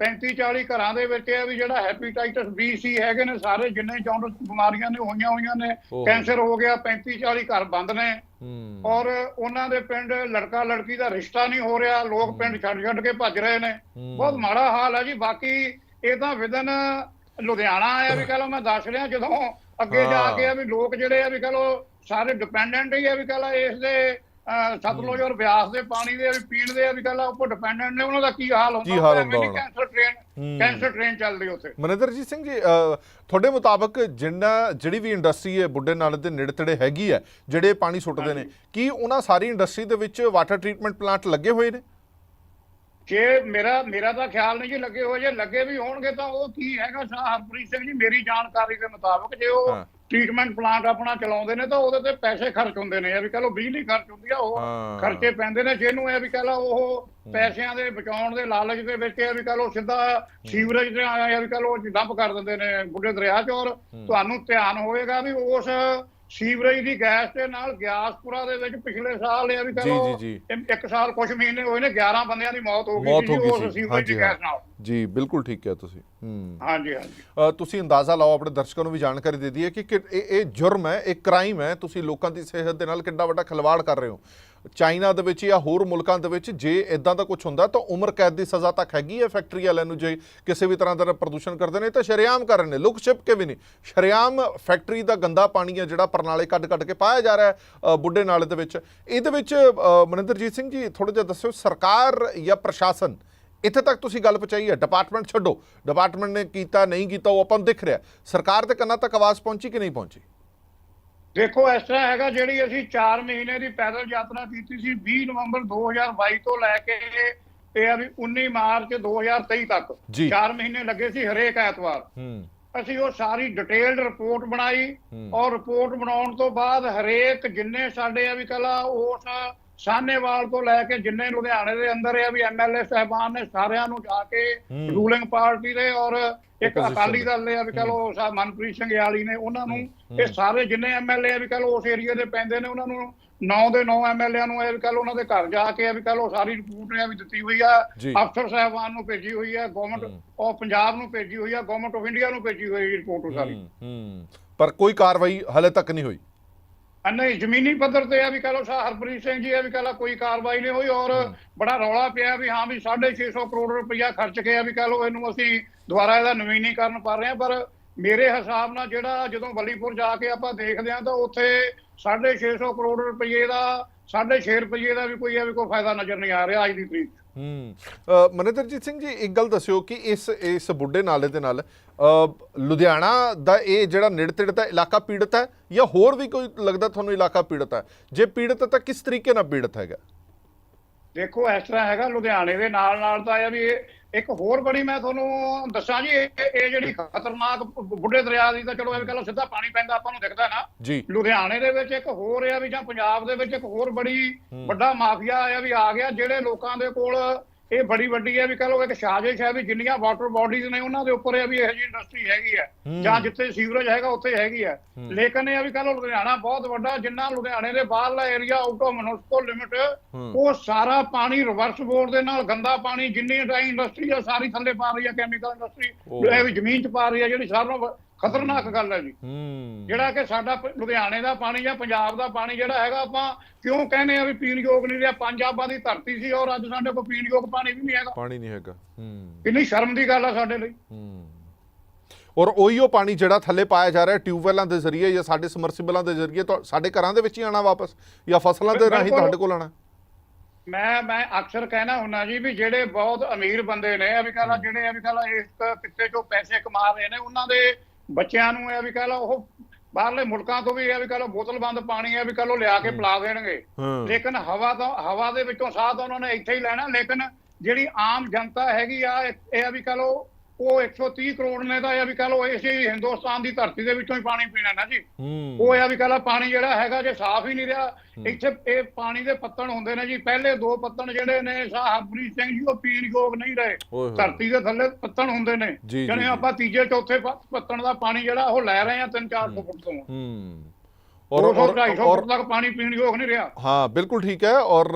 35 40 ਘਰਾਂ ਦੇ ਵਿੱਚ ਇਹ ਵੀ ਜਿਹੜਾ ਹੈਪੇਟਾਈਟਸ ਬੀ ਸੀ ਹੈਗੇ ਨੇ ਸਾਰੇ ਜਿੰਨੇ ਜੌਂਡਸ ਬਿਮਾਰੀਆਂ ਨੇ ਹੋਈਆਂ ਹੋਈਆਂ ਨੇ। ਕੈਂਸਰ ਹੋ ਗਿਆ 35 40 ਘਰ ਬੰਦ ਨੇ। ਔਰ ਉਹਨਾਂ ਦੇ ਪਿੰਡ ਲੜਕਾ ਲੜਕੀ ਦਾ ਰਿਸ਼ਤਾ ਨਹੀਂ ਹੋ ਰਿਹਾ ਲੋਕ ਪਿੰਡ ਛੱਡ ਛੱਡ ਕੇ ਭੱਜ ਰਹੇ ਨੇ। ਬਹੁਤ ਮਾੜਾ ਹਾਲ ਹੈ ਜੀ ਬਾਕੀ ਇਹ ਤਾਂ ਵਿਦਨ ਲੁਧਿਆਣਾ ਆਇਆ ਵੀ ਕਹ ਲਓ ਮੈਂ ਦੱਸ ਰਿਹਾ ਜਦੋਂ ਅੱਗੇ ਜਾ। ਕੇ ਆ ਵੀ ਲੋਕ ਜਿਹੜੇ ਆ ਵੀ ਕਹ ਲਓ ਸਾਰੇ ਡਿਪੈਂਡੈਂਟ ਹੀ ਆ ਵੀ ਕਹ ਲਓ ਇਸ ਦੇ ਸਤਲੁਜ ਔਰ ਬਿਆਸ ਦੇ ਪਾਣੀ ਦੇ ਵੀ ਪੀਣ ਦੇ ਵੀ ਕਹ ਲਓ ਉੱਪਰ ਡਿਪੈਂਡੈਂਟ ਨੇ ਉਹਨਾਂ ਦਾ ਕੀ ਹਾਲ ਹੁੰਦਾ ਕੀ ਹਾਲ ਹੁੰਦਾ। Cancer train. ਕੈਂਸਰ ਟ੍ਰੇਨ ਚੱਲਦੀ ਉੱਥੇ ਮਨਿੰਦਰਜੀਤ ਸਿੰਘ ਜੀ ਤੁਹਾਡੇ ਮੁਤਾਬਕ ਜਿੰਨਾ ਜਿਹੜੀ ਵੀ ਇੰਡਸਟਰੀ ਹੈ ਬੁੱਢੇ ਨਾਲੇ ਦੇ ਨੇੜੇ ਤੇੜੇ ਹੈਗੀ ਹੈ ਜਿਹੜੇ ਪਾਣੀ ਸੁੱਟਦੇ ਨੇ ਕੀ ਉਹਨਾਂ ਸਾਰੀ ਇੰਡਸਟਰੀ ਦੇ ਵਿੱਚ ਵਾਟਰ ਟ੍ਰੀਟਮੈਂਟ ਪਲਾਂਟ ਲੱਗੇ ਹੋਏ ਨੇ ਜੇ ਮੇਰਾ ਮੇਰਾ ਤਾਂ ਖਿਆਲ ਨਹੀਂ ਜੀ ਲੱਗੇ ਹੋਏ ਜੇ ਲੱਗੇ ਵੀ ਹੋਣਗੇ ਤਾਂ ਉਹ ਕੀ ਹੈਗਾ ਸ਼ਾਹ ਹਰਪ੍ਰੀਤ ਸਿੰਘ ਜੀ ਮੇਰੀ ਜਾਣਕਾਰੀ ਦੇ ਮੁਤਾਬਕ ਜੇ ਉਹ। ਟ੍ਰੀਟਮੈਂਟ ਪਲਾਂਟ ਆਪਣਾ ਚਲਾਉਂਦੇ ਨੇ ਤਾਂ ਉਹਦੇ ਤੇ ਪੈਸੇ ਖਰਚ ਹੁੰਦੇ ਨੇ। ਇਹ ਵੀ ਕਹ ਲਓ ਬਿਜਲੀ ਖਰਚ ਹੁੰਦੀ ਆ ਉਹ। ਖਰਚੇ ਪੈਂਦੇ ਨੇ। ਜਿਹਨੂੰ ਇਹ ਵੀ ਕਹ ਉਹ ਪੈਸਿਆਂ ਦੇ ਬਚਾਉਣ ਦੇ ਲਾਲਚ ਦੇ ਵਿੱਚ ਇਹ ਵੀ ਕਹ ਸਿੱਧਾ ਸੀਵਰੇਜ ਤੇ ਆਇਆ ਇਹ ਵੀ ਕਹ ਲਓ ਡੰਪ ਕਰ ਦਿੰਦੇ ਨੇ ਬੁੱਢੇ ਦਰਿਆ 'ਚ। ਔਰ ਤੁਹਾਨੂੰ ਧਿਆਨ ਹੋਵੇਗਾ ਵੀ ਉਸ ਸੀਵਰੇਜ ਦੀ ਗੈਸ ਦੇ ਨਾਲ ਗਿਆਸਪੁਰਾ ਦੇ ਵਿੱਚ ਪਿਛਲੇ ਸਾਲ ਇਹ ਵੀ ਕਹ ਜੀ, ਇੱਕ- ਸਾਲ ਕੁਝ ਮਹੀਨੇ ਹੋਏ ਨੇ 11 ਬੰਦਿਆਂ ਦੀ ਮੌਤ ਹੋ ਗਈ ਸੀ ਉਸ ਸੀਵਰੇਜ ਦੀ ਗੈਸ ਨਾਲ। ਜੀ ਬਿਲਕੁਲ ਠੀਕ ਹੈ ਤੁਸੀਂ। ਹੂੰ। ਹਾਂਜੀ ਹਾਂਜੀ। ਤੁਸੀਂ ਅੰਦਾਜ਼ਾ ਲਾਓ ਆਪਣੇ ਦਰਸ਼ਕਾਂ ਨੂੰ ਵੀ ਜਾਣਕਾਰੀ ਦੇ ਦਈਏ ਕਿ ਕਿ ਇਹ ਇਹ ਜੁਰਮ ਹੈ ਇਹ ਕ੍ਰਾਈਮ ਹੈ। ਤੁਸੀਂ ਲੋਕਾਂ ਦੀ ਸਿਹਤ ਦੇ ਨਾਲ ਕਿੰਨਾ ਵੱਡਾ ਖਿਲਵਾੜ ਕਰ ਰਹੇ ਹੋ। ਚਾਈਨਾ ਦੇ ਵਿੱਚ ਜਾਂ ਹੋਰ ਮੁਲਕਾਂ ਦੇ ਵਿੱਚ ਜੇ ਇਦਾਂ ਦਾ ਕੁਝ ਹੁੰਦਾ ਤਾਂ ਉਮਰ ਕੈਦ ਦੀ ਸਜ਼ਾ ਤੱਕ ਹੈਗੀ ਹੈ ਫੈਕਟਰੀ ਵਾਲਿਆਂ ਨੂੰ। ਜੇ ਕਿਸੇ ਵੀ ਤਰ੍ਹਾਂ ਦਾ ਪ੍ਰਦੂਸ਼ਣ ਕਰਦੇ ਨੇ ਤਾਂ ਸ਼ਰੇਆਮ ਕਰ ਰਹੇ ਨੇ। ਲੁਕ ਛਿਪ ਕੇ ਵੀ ਨਹੀਂ। ਸ਼ਰੇਆਮ ਫੈਕਟਰੀ ਦਾ ਗੰਦਾ ਪਾਣੀ ਹੈ ਜਿਹੜਾ ਪਰਨਾਲੇ ਕੱਢ ਕੱਢ ਕੇ ਪਾਇਆ ਜਾ ਰਿਹਾ ਹੈ ਬੁੱਢੇ ਨਾਲੇ ਦੇ ਵਿੱਚ। ਇਹਦੇ ਵਿੱਚ ਮਨਿੰਦਰਜੀਤ ਸਿੰਘ ਜੀ ਥੋੜਾ ਜਿਹਾ ਦੱਸਿਓ ਸਰਕਾਰ ਜਾਂ ਪ੍ਰਸ਼ਾਸਨ ਇੱਥੇ ਤੱਕ ਤੁਸੀਂ ਗੱਲ ਪਹੁੰਚਾਈ ਹੈ ਡਿਪਾਰਟਮੈਂਟ ਛੱਡੋ। ਡਿਪਾਰਟਮੈਂਟ ਨੇ ਕੀਤਾ ਨਹੀਂ ਕੀਤਾ ਉਹ ਆਪਾਂ ਨੂੰ ਦਿਖ ਰਿਹਾ। ਸਰਕਾਰ ਦੇ ਕੰਨਾਂ ਤੱਕ ਆਵਾਜ਼ ਪਹੁੰਚੀ ਕਿ ਨਹੀਂ ਪਹੁੰਚੀ? ਦੇਖੋ ਇਸ ਤਰ੍ਹਾਂ ਹੈਗਾ ਜਿਹੜੀ ਅਸੀਂ 4 ਮਹੀਨੇ ਦੀ ਪੈਦਲ ਯਾਤਰਾ ਕੀਤੀ ਸੀ 20 ਨਵੰਬਰ 2022 ਤੋਂ ਲੈ ਕੇ ਇਹ ਆ ਵੀ 19 ਮਾਰਚ 2023 ਤੱਕ। ਜੀ। 4 ਮਹੀਨੇ ਲੱਗੇ ਸੀ ਹਰੇਕ ਐਤਵਾਰ। ਅਸੀਂ ਉਹ ਸਾਰੀ ਡਿਟੇਲਡ ਰਿਪੋਰਟ ਬਣਾਈ। ਔਰ ਰਿਪੋਰਟ ਬਣਾਉਣ ਤੋਂ ਬਾਅਦ ਹਰੇਕ ਜਿੰਨੇ ਸਾਡੇ ਆ ਵੀ ਕਲਾ ਉਸ ਸਾਹਨੇਵਾਲ ਤੋਂ ਲੈ ਕੇ ਜਿੰਨੇ ਲੁਧਿਆਣੇ ਦੇ ਅੰਦਰ ਆ ਵੀ ਐਮਐਲਏ ਸਹਿਬਾਨ ਨੇ ਸਾਰਿਆਂ ਨੂੰ ਜਾ ਕੇ। ਰੂਲਿੰਗ ਪਾਰਟੀ ਦੇ ਔਰ ਇੱਕ ਅਕਾਲੀ। ਦਲ ਦੇ ਆ ਵੀ ਕਹ ਸਾ ਮਨਪ੍ਰੀਤ ਸਿੰਘ ਯਾਲੀ ਨੇ ਉਹਨਾਂ ਨੂੰ ਇਹ ਸਾਰੇ ਜਿੰਨੇ ਐਮਐਲਏ ਆ ਵੀ ਕਹ ਉਸ ਏਰੀਆ ਦੇ ਪੈਂਦੇ ਨੇ ਉਹਨਾਂ ਨੂੰ 9 ਦੇ 9 ਐਮਐਲਏ ਨੂੰ ਇਹ ਵੀ ਕਹ ਲੋ ਉਹਨਾਂ ਦੇ ਘਰ ਜਾ ਕੇ ਆ ਵੀ ਕਹ ਲੋ ਸਾਰੀ ਰਿਪੋਰਟ ਆ ਵੀ ਦਿੱਤੀ ਹੋਈ ਆ। ਅਫਸਰ ਸਾਹਿਬਾਨ ਨੂੰ ਭੇਜੀ ਹੋਈ ਆ ਗਵਰਨਮੈਂਟ ਆਫ ਪੰਜਾਬ ਨੂੰ ਭੇਜੀ ਹੋਈ ਆ ਗਵਰਨਮੈਂਟ ਆਫ ਇੰਡੀਆ ਨੂੰ ਭੇਜੀ ਹੋਈ ਰਿਪੋਰਟ ਸਾਰੀ ਪਰ ਕੋਈ ਕਾਰਵਾਈ ਹਲੇ ਤੱਕ ਨਹੀਂ ਹੋਈ ਨਹੀਂ ਜ਼ਮੀਨੀ ਪੱਧਰ ਤੇ ਆ ਵੀ ਕਹ ਲੋ ਸ਼ਾਹ ਹਰਪ੍ਰੀਤ ਸਿੰਘ ਜੀ ਆ ਵੀ ਕਹ ਲੋ ਕੋਈ ਕਾਰਵਾਈ ਨਹੀਂ ਹੋਈ ਔਰ ਬੜਾ ਰੌਲਾ ਪਿਆ ਵੀ ਹਾਂ ਵੀ 650 ਕਰੋੜ ਰੁਪਇਆ ਖਰਚ ਕੇ ਆ ਵੀ ਕਹ ਲੋ ਇਹਨੂੰ ਅਸੀਂ ਦੁਬਾਰਾ ਇਹਦਾ ਨਵੀਨੀਕਰਨ ਕਰ ਰਹੇ ਹਾਂ ਪਰ ਮੇਰੇ ਹਿਸਾਬ ਨਾਲ ਜਿਹੜਾ ਜਦੋਂ ਬੱਲੀਪੁਰ ਜਾ ਕੇ ਆਪਾਂ ਦੇਖਦੇ ਹਾਂ ਤਾਂ ਉੱਥੇ 650 ਕਰੋੜ ਰੁਪਏ ਦਾ 6.5 ਰੁਪਏ ਦਾ ਵੀ ਕੋਈ ਆ ਵੀ ਕੋਈ ਫਾਇਦਾ ਨਜ਼ਰ ਨਹੀਂ ਆ ਰਿਹਾ ਅੱਜ ਦੀ ਤਰੀਕ। ਹੂੰ। ਮਨਿੰਦਰਜੀਤ ਸਿੰਘ ਜੀ, ਇੱਕ ਗੱਲ ਦੱਸਿਓ ਕਿ ਇਸ ਇਸ ਬੁੱਢੇ ਨਾਲੇ ਦੇ ਨਾਲ ਲੁਧਿਆਣਾ ਦਾ ਇਹ ਜਿਹੜਾ ਨੇੜੇ ਤੇੜੇ ਦਾ ਇਲਾਕਾ ਪੀੜਤ ਹੈ ਜਾਂ ਹੋਰ ਵੀ ਕੋਈ ਲੱਗਦਾ ਤੁਹਾਨੂੰ ਇਲਾਕਾ ਪੀੜਤ ਹੈ? ਜੇ ਪੀੜਤ ਹੈ ਤਾਂ ਕਿਸ ਤਰੀਕੇ ਨਾਲ ਪੀੜਤ ਹੈਗਾ? ਦੇਖੋ, ਇਸ ਤਰ੍ਹਾਂ ਹੈਗਾ, ਲੁਧਿਆਣੇ ਦੇ ਨਾਲ ਨਾਲ ਤਾਂ ਇਹ ਵੀ ਇਹ ਇੱਕ ਹੋਰ ਬੜੀ ਮੈਂ ਤੁਹਾਨੂੰ ਦੱਸਾਂ ਜੀ ਇਹ ਜਿਹੜੀ ਖਤਰਨਾਕ ਬੁੱਢੇ ਦਰਿਆ ਦੀ ਤਾਂ ਚਲੋ ਇਹ ਕਹਿੰਦਾ ਸਿੱਧਾ ਪਾਣੀ ਪੈਂਦਾ ਆਪਾਂ ਨੂੰ ਦਿਖਦਾ ਨਾ। ਲੁਧਿਆਣੇ ਦੇ ਵਿੱਚ ਇੱਕ ਹੋਰ ਆ ਵੀ ਜਾਂ ਪੰਜਾਬ ਦੇ ਵਿੱਚ ਇੱਕ ਹੋਰ ਬੜੀ ਵੱਡਾ ਮਾਫੀਆ ਆ ਵੀ ਆ ਗਿਆ ਜਿਹੜੇ ਲੋਕਾਂ ਦੇ ਕੋਲ ਇਹ ਬੜੀ ਵੱਡੀ ਹੈ ਵੀ ਕਹ ਲਓ ਇੱਕ ਸਾਜ਼ਿਸ਼ ਹੈ ਵੀ ਜਿੰਨੀਆਂ ਵਾਟਰ ਬਾਡੀਜ਼ ਨੇ ਉਹਨਾਂ ਦੇ ਉੱਪਰ ਇਹ ਵੀ ਇਹੋ ਜਿਹੀ ਇੰਡਸਟਰੀ ਹੈਗੀ ਹੈ। ਜਾਂ ਜਿੱਥੇ ਸੀਵਰੇਜ ਹੈਗਾ ਉੱਥੇ ਹੈਗੀ ਹੈ। ਲੇਕਿਨ ਇਹ ਵੀ ਕਹ ਲਓ ਲੁਧਿਆਣਾ ਬਹੁਤ ਵੱਡਾ ਜਿੰਨਾ ਲੁਧਿਆਣੇ ਦੇ ਬਾਹਰਲਾ area out of municipal limit ਉਹ ਸਾਰਾ ਪਾਣੀ ਰਿਵਰਸ ਬੋਰਡ ਦੇ ਨਾਲ ਗੰਦਾ ਪਾਣੀ ਜਿੰਨੀ ਡਰਾਈ ਇੰਡਸਟਰੀ ਆ ਸਾਰੀ ਥੱਲੇ ਪਾ ਰਹੀ ਹੈ ਕੈਮੀਕਲ ਇੰਡਸਟਰੀ ਇਹ ਵੀ ਜ਼ਮੀਨ 'ਚ ਪਾ ਰਹੀ ਹੈ ਜਿਹੜੀ ਸਾਰਿਆਂ ਖਤਰਨਾਕ ਗੱਲ ਹੈ ਜੀ। ਹੂੰ। ਜਿਹੜਾ ਕਿ ਸਾਡਾ ਲੁਧਿਆਣੇ ਦਾ ਪਾਣੀ ਜਾਂ ਪੰਜਾਬ ਦਾ ਪਾਣੀ ਜਿਹੜਾ ਹੈਗਾ ਆਪਾਂ ਕਿਉਂ ਕਹਿੰਦੇ ਆ ਵੀ ਪੀਣ ਯੋਗ ਨਹੀਂ ਰਿਹਾ? ਪੰਜਾਬਾਂ ਦੀ ਧਰਤੀ ਸੀ ਔਰ ਅੱਜ ਸਾਡੇ ਕੋਲ ਪੀਣ ਯੋਗ ਪਾਣੀ ਵੀ ਨਹੀਂ ਹੈਗਾ। ਪਾਣੀ ਨਹੀਂ ਹੈਗਾ। ਹੂੰ। ਕਿੰਨੀ ਸ਼ਰਮ ਦੀ ਗੱਲ ਆ ਸਾਡੇ ਲਈ। ਹੂੰ। ਔਰ ਉਹੀ ਉਹ ਪਾਣੀ ਜਿਹੜਾ ਥੱਲੇ ਪਾਇਆ ਜਾ ਰਿਹਾ ਟਿਊਬਵੈਲਾਂ ਦੇ ਜ਼ਰੀਏ ਜਾਂ ਸਾਡੇ ਸਮਰਸੀਬਲਾਂ ਦੇ ਜ਼ਰੀਏ ਸਾਡੇ ਘਰਾਂ ਦੇ ਵਿੱਚ ਹੀ ਆਣਾ ਵਾਪਸ ਜਾਂ ਫਸਲਾਂ ਦੇ ਰਾਹੀਂ। ਤੁਹਾਡੇ ਕੋਲ ਆਣਾ। ਮੈਂ ਮੈਂ ਅਕਸਰ ਕਹਿਣਾ ਹੁੰਨਾ ਜੀ ਵੀ ਜਿਹੜੇ ਬਹੁਤ ਅਮੀਰ ਬੰਦੇ ਨੇ ਕਹਲਾ ਜਿਹੜੇ ਵੀ ਕਹਲਾ ਇਸ ਕਿੱਤੇ ਚੋਂ ਪੈਸੇ ਕਮਾ ਰਹੇ ਨੇ ਉਹਨਾਂ ਦੇ ਬੱਚਿਆਂ ਨੂੰ ਇਹ ਵੀ ਕਹਲਾ ਉਹ ਬਾਹਰਲੇ ਮੁਲਕਾਂ ਤੋਂ ਵੀ ਇਹ ਵੀ ਕਹਲੋ ਬੋਤਲਬੰਦ ਪਾਣੀ ਇਹ ਵੀ ਕਹਲੋ ਲਿਆ ਕੇ ਪਿਲਾ ਦੇਣਗੇ। ਹਾਂ। ਲੇਕਿਨ ਹਵਾ ਤੋਂ ਹਵਾ ਦੇ ਵਿੱਚੋਂ ਸਾਹ ਤਾਂ ਉਹਨਾਂ ਨੇ ਇੱਥੇ ਹੀ ਲੈਣਾ ਲੇਕਿਨ ਜਿਹੜੀ ਆਮ ਜਨਤਾ ਹੈਗੀ ਆ ਇਹ ਵੀ ਕਹ ਲਓ ਉਹ 130 ਕਰੋੜ ਨੇ ਤਾਂ ਇਹ ਵੀ ਕਹ ਲਓ ਇਸੇ ਹਿੰਦੁਸਤਾਨ ਦੀ ਧਰਤੀ ਦੇ ਵਿੱਚੋਂ ਹੀ ਪਾਣੀ ਪੀਣਾ ਨਾ ਜੀ। ਉਹ ਇਹ ਵੀ ਕਹ ਲਾ ਪਾਣੀ ਜਿਹੜਾ ਹੈਗਾ ਜੇ ਸਾਫ਼ ਹੀ ਨਹੀਂ ਰਿਹਾ ਇੱਥੇ ਇਹ ਪਾਣੀ ਦੇ ਪੱਤਣ ਹੁੰਦੇ ਨੇ ਜੀ। ਪਹਿਲੇ ਦੋ ਪੱਤਣ ਜਿਹੜੇ ਨੇ ਸ਼ਾਹ ਹਰਪ੍ਰੀਤ ਸਿੰਘ ਜੀ ਉਹ ਪੀਣ ਯੋਗ ਨਹੀਂ ਰਹੇ। ਧਰਤੀ ਦੇ ਥੱਲੇ ਪੱਤਣ ਹੁੰਦੇ ਨੇ। ਜਿਹੜੇ। ਆਪਾਂ ਤੀਜੇ ਚੌਥੇ ਪੱਤਣ ਦਾ ਪਾਣੀ ਜਿਹੜਾ ਉਹ ਲੈ ਰਹੇ ਆ 3-400 ਫੁੱਟ ਤੋਂ। ਹੂੰ। 200 ਔਰ 250 ਔਰ ਫੁੱਟ ਤੱਕ ਪਾਣੀ ਪੀਣ ਯੋਗ ਨਹੀਂ ਰਿਹਾ। ਹਾਂ ਬਿਲਕੁਲ ਠੀਕ ਹੈ ਔਰ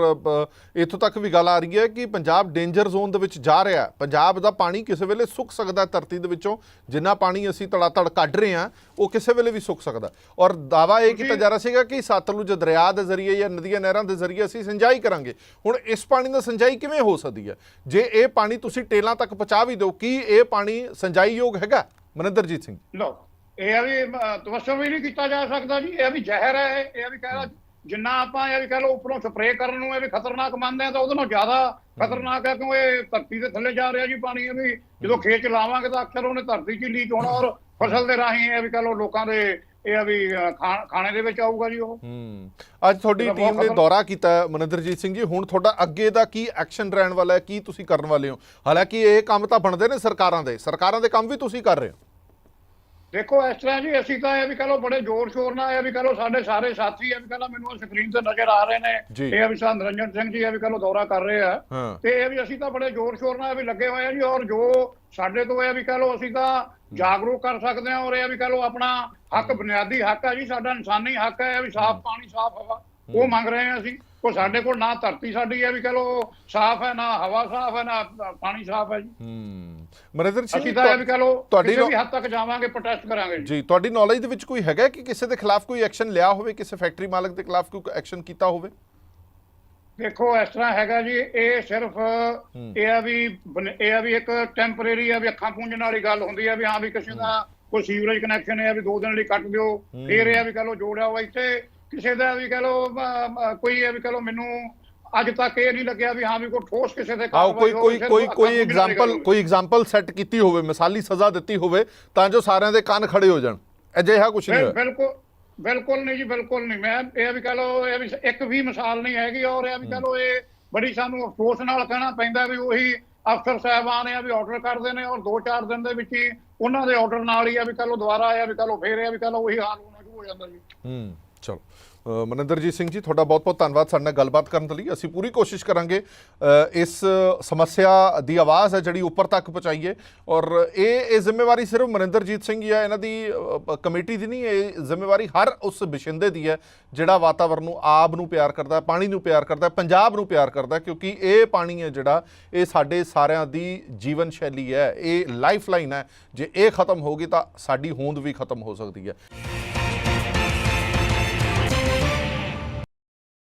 ਇੱਥੋਂ ਤੱਕ ਵੀ ਗੱਲ ਆ ਰਹੀ ਹੈ ਕਿ ਪੰਜਾਬ ਡੇਂਜਰ ਜ਼ੋਨ ਦੇ ਵਿੱਚ ਜਾ ਰਿਹਾ ਹੈ। ਪੰਜਾਬ ਦਾ ਪਾਣੀ ਕਿਸੇ ਵੇਲੇ ਸੁੱਕ ਸਕਦਾ ਧਰਤੀ ਦੇ ਵਿੱਚੋਂ। ਜਿੰਨਾ ਪਾਣੀ ਅਸੀਂ ਤੜਾਤੜ ਕੱਢ ਰਹੇ ਹਾਂ ਉਹ ਕਿਸੇ ਵੇਲੇ ਵੀ ਸੁੱਕ ਸਕਦਾ। ਔਰ ਦਾਵਾ ਇਹ ਕੀਤਾ ਜਾ ਰਿਹਾ ਸੀਗਾ ਕਿ ਸਤਲੁਜ ਦਰਿਆ ਦੇ ਜ਼ਰੀਏ ਜਾਂ ਨਦੀਆਂ ਨਹਿਰਾਂ ਦੇ ਜ਼ਰੀਏ ਅਸੀਂ ਸਿੰਜਾਈ ਕਰਾਂਗੇ। ਹੁਣ ਇਸ ਪਾਣੀ ਦਾ ਸਿੰਜਾਈ ਕਿਵੇਂ ਹੋ ਸਕਦੀ ਹੈ? ਜੇ ਇਹ ਪਾਣੀ ਤੁਸੀਂ ਟੇਲਾਂ ਤੱਕ ਪਹੁੰਚਾ ਵੀ ਦਿਓ ਕੀ ਇਹ ਪਾਣੀ ਸਿੰਜਾਈਯੋਗ ਹੈਗਾ? ਮਨਿੰਦਰਜੀਤ ਸਿੰਘ। ਲੋ ਇਹ ਆ ਵੀ ਅਹ, ਤਵੱਸਰ ਵੀ ਨਹੀਂ ਕੀਤਾ ਜਾ ਸਕਦਾ ਜੀ ਇਹ ਵੀ ਜ਼ਹਿਰ ਹੈ ਇਹ ਇਹ ਵੀ ਕਹਿ ਲਾ ਜਿੰਨਾ ਆਪਾਂ ਇਹ ਵੀ ਕਹ ਲਓ ਉੱਪਰੋਂ ਸਪਰੇਅ ਕਰਨ ਨੂੰ ਇਹ ਵੀ ਖਤਰਨਾਕ ਮੰਨਦੇ ਆ ਤਾਂ ਉਹਦੇ ਨਾਲੋਂ ਜ਼ਿਆਦਾ ਖਤਰਨਾਕ ਹੈ ਕਿਉਂ ਇਹ ਧਰਤੀ ਦੇ ਥੱਲੇ ਜਾ ਰਿਹਾ ਜੀ ਪਾਣੀ ਇਹ ਵੀ ਜਦੋਂ ਖੇਤ ਚ ਲਾਵਾਂਗੇ ਤਾਂ ਅਕਸਰ ਉਹਨੇ ਧਰਤੀ 'ਚ ਹੀ ਲੀਕ ਹੋਣਾ ਔਰ ਫਸਲ ਦੇ ਰਾਹੀਂ ਇਹ ਵੀ ਕਹ ਲਓ ਲੋਕਾਂ ਦੇ ਇਹ ਆ ਵੀ ਖਾਣੇ ਦੇ ਵਿੱਚ ਆਊਗਾ ਜੀ ਉਹ। ਹੂੰ। ਅੱਜ ਤੁਹਾਡੀ ਟੀਮ ਨੇ ਦੌਰਾ ਕੀਤਾ ਮਨਿੰਦਰਜੀਤ ਸਿੰਘ ਜੀ ਹੁਣ ਤੁਹਾਡਾ ਅੱਗੇ ਦਾ ਕੀ ਐਕਸ਼ਨ ਰਹਿਣ ਵਾਲਾ ਹੈ ਕੀ ਤੁਸੀਂ ਕਰਨ ਵਾਲੇ ਹੋ? ਹਾਲਾਂਕਿ ਇਹ ਕੰਮ ਤਾਂ ਬਣਦੇ ਨੇ ਸਰਕਾਰਾਂ ਦੇ ਸਰਕਾਰਾਂ ਦੇ ਕੰਮ ਵੀ ਤੁਸੀਂ ਕਰ ਰਹੇ ਹੋ। ਦੇਖੋ ਇਸ ਤਰ੍ਹਾਂ ਜੀ ਅਸੀਂ ਤਾਂ ਇਹ ਵੀ ਕਹ ਲਓ ਬੜੇ ਜ਼ੋਰ ਸ਼ੋਰ ਨਾਲ ਇਹ ਵੀ ਕਹ ਸਾਡੇ ਸਾਰੇ ਸਾਥੀ ਇਹ ਵੀ ਕਹ ਲਓ ਮੈਨੂੰ ਸਕਰੀਨ ਤੇ ਨਜ਼ਰ ਆ ਰਹੇ। ਨੇ ਇਹ ਵੀ ਸਾਹ ਨਰਿੰਜਨ ਸਿੰਘ ਜੀ ਇਹ ਵੀ ਕਹ ਦੌਰਾ ਕਰ ਰਹੇ ਆ ਹਾਂ ਤੇ ਇਹ ਵੀ ਅਸੀਂ ਤਾਂ ਬੜੇ ਜ਼ੋਰ ਸ਼ੋਰ ਨਾਲ ਇਹ ਵੀ ਲੱਗੇ ਹੋਏ ਆ ਜੀ ਔਰ ਜੋ ਸਾਡੇ ਤੋਂ ਇਹ ਵੀ ਕਹ ਅਸੀਂ ਤਾਂ ਜਾਗਰੂਕ ਕਰ ਸਕਦੇ ਹਾਂ ਔਰ ਇਹ ਵੀ ਕਹ ਲਓ ਆਪਣਾ ਹੱਕ ਬੁਨਿਆਦੀ ਹੱਕ ਹੈ ਜੀ ਸਾਡਾ ਇਨਸਾਨੀ ਹੱਕ ਹੈ ਇਹ ਵੀ ਸਾਫ਼ ਪਾਣੀ ਸਾਫ਼ ਹਵਾ ਉਹ ਮੰਗ ਰਹੇ ਹਾਂ ਅਸੀਂ ਕੋ ਸਾਡੇ ਕੋਲ ਨਾ ਧਰਤੀ ਸਾਡੀ ਇਹ ਵੀ ਕਹ ਲਓ ਸਾਫ਼ ਹੈ ਨਾ ਹਵਾ ਸਾਫ਼ ਹੈ ਨਾ ਪਾਣੀ ਸਾਫ਼ ਹੈ ਜੀ ਹੂੰ ਮਨਿੰਦਰ ਸਿੰਘ ਅਸੀਂ ਤਾਂ ਇਹ ਵੀ ਕਹ ਲਓ ਤੁਹਾਡੀ ਵੀ ਹੱਦ ਤੱਕ ਜਾਵਾਂਗੇ ਪ੍ਰੋਟੈਸਟ ਕਰਾਂਗੇ ਜੀ। ਤੁਹਾਡੀ ਨੌਲੇਜ ਦੇ ਵਿੱਚ ਕੋਈ ਹੈਗਾ ਕਿ ਕਿਸੇ ਦੇ ਖਿਲਾਫ ਕੋਈ ਐਕਸ਼ਨ ਲਿਆ ਹੋਵੇ ਕਿਸੇ ਫੈਕਟਰੀ ਮਾਲਕ ਦੇ ਖਿਲਾਫ ਕੋਈ ਐਕਸ਼ਨ ਕੀਤਾ ਹੋਵੇ? ਦੇਖੋ ਇਸ ਤਰ੍ਹਾਂ ਹੈਗਾ ਜੀ ਇਹ ਸਿਰਫ ਇਹ ਆ ਵੀ ਇਹ ਆ ਵੀ ਇੱਕ ਟੈਂਪਰੇਰੀ ਆ ਵੀ ਅੱਖਾਂ ਪੂੰਝਣ ਵਾਲੀ ਗੱਲ ਹੁੰਦੀ ਆ ਵੀ ਹਾਂ ਵੀ ਕਿਸੇ ਦਾ ਕੋਈ ਸੀਵਰੇਜ ਕਨੈਕਸ਼ਨ ਹੈ ਵੀ ਦੋ ਦਿਨ ਲਈ ਕੱਟ ਦਿਓ। ਫੇਰ ਇਹ ਆ ਵੀ ਕਹ ਲਓ ਜੋੜਿਆ ਹੋਇਆ ਇੱਥੇ ਕਿਸੇ ਦਾ ਵੀ ਕਹ ਅਮ, ਕੋਈ ਇਹ ਵੀ ਕਹ ਲਓ ਮੈਨੂੰ ਅੱਜ ਤੱਕ ਇਹ ਨਹੀਂ ਲੱਗਿਆ ਵੀ ਹਾਂ ਵੀ ਕੋਈ ਠੋਸ ਕਿਸੇ ਤੇ ਆਓ ਕੋਈ ਕੋਈ ਕੋਈ ਕੋਈ ਐਗਜ਼ਾਮਪਲ। ਕੋਈ ਐਗਜ਼ਾਮਪਲ ਸੈੱਟ ਕੀਤੀ ਹੋਵੇ ਮਿਸਾਲੀ ਸਜ਼ਾ ਦਿੱਤੀ ਹੋਵੇ ਤਾਂ ਜੋ ਸਾਰਿਆਂ ਦੇ ਕੰਨ ਖੜੇ ਹੋ ਜਾਣ। ਅਜਿਹਾ ਕੁਝ ਨਹੀਂ ਹੋਇਆ। ਬਿਲਕੁਲ ਬਿਲਕੁਲ ਨਹੀਂ ਜੀ ਬਿਲਕੁਲ ਨਹੀਂ। ਮੈਂ ਇਹ ਵੀ ਕਹ ਲਓ ਇਹ ਵੀ ਇੱਕ ਵੀ ਮਿਸਾਲ ਨਹੀਂ ਹੈਗੀ ਔਰ ਇਹ ਵੀ ਕਹ ਲਓ ਇਹ ਬੜੀ ਸਾਨੂੰ ਅਫਸੋਸ ਨਾਲ ਕਹਿਣਾ ਪੈਂਦਾ ਵੀ ਉਹੀ ਅਫਸਰ ਸਾਹਿਬਾਨ ਆ ਵੀ ਆਰਡਰ ਕਰਦੇ ਨੇ ਔਰ 2-4 ਦਿਨ ਦੇ ਵਿੱਚ ਹੀ ਉਹਨਾਂ ਦੇ ਆਰਡਰ ਨਾਲ ਹੀ ਆ ਵੀ ਕਹ ਲਓ ਦੁਬਾਰਾ ਆਇਆ ਵੀ ਕਹ ਲਓ ਫੇਰ ਆ ਵੀ ਕਹ ਲਓ ਉਹੀ ਹਾਲ ਹੋਣਾ ਸ਼ੁਰੂ ਹੋ ਜਾਂਦਾ ਜੀ। ਹੂੰ। ਚਲੋ। ਮਨਿੰਦਰਜੀਤ ਸਿੰਘ ਜੀ, ਤੁਹਾਡਾ ਬਹੁਤ-ਬਹੁਤ ਧੰਨਵਾਦ ਸਾਡੇ ਨਾਲ ਗੱਲਬਾਤ ਕਰਨ ਦੇ ਲਈ। ਅਸੀਂ ਪੂਰੀ ਕੋਸ਼ਿਸ਼ ਕਰਾਂਗੇ ਇਸ ਸਮੱਸਿਆ ਦੀ ਆਵਾਜ਼ ਹੈ ਜਿਹੜੀ ਉੱਪਰ ਤੱਕ ਪਹੁੰਚਾਈਏ। ਔਰ ਇਹ ਇਹ ਜ਼ਿੰਮੇਵਾਰੀ ਸਿਰਫ ਮਨਿੰਦਰਜੀਤ ਸਿੰਘ ਹੈ ਇਹਨਾਂ ਦੀ ਕਮੇਟੀ ਦੀ ਨਹੀਂ, ਇਹ ਜ਼ਿੰਮੇਵਾਰੀ ਹਰ ਉਸ ਬਿਸ਼ਿੰਦੇ ਦੀ ਹੈ, ਜਿਹੜਾ ਵਾਤਾਵਰਨ ਨੂੰ ਆਬ ਨੂੰ ਪਿਆਰ ਕਰਦਾ, ਪਾਣੀ ਨੂੰ ਪਿਆਰ ਕਰਦਾ, ਪੰਜਾਬ ਨੂੰ ਪਿਆਰ ਕਰਦਾ, ਕਿਉਂਕਿ ਇਹ ਪਾਣੀ ਹੈ ਜਿਹੜਾ, ਇਹ ਸਾਡੇ ਸਾਰਿਆਂ ਦੀ ਜੀਵਨ ਸ਼ੈਲੀ ਹੈ, ਇਹ ਲਾਈਫ ਲਾਈਨ ਹੈ। ਜੇ ਇਹ ਖਤਮ ਹੋ ਗਈ ਤਾਂ ਸਾਡੀ ਹੋਂਦ ਵੀ ਖਤਮ ਹੋ ਸਕਦੀ ਹੈ।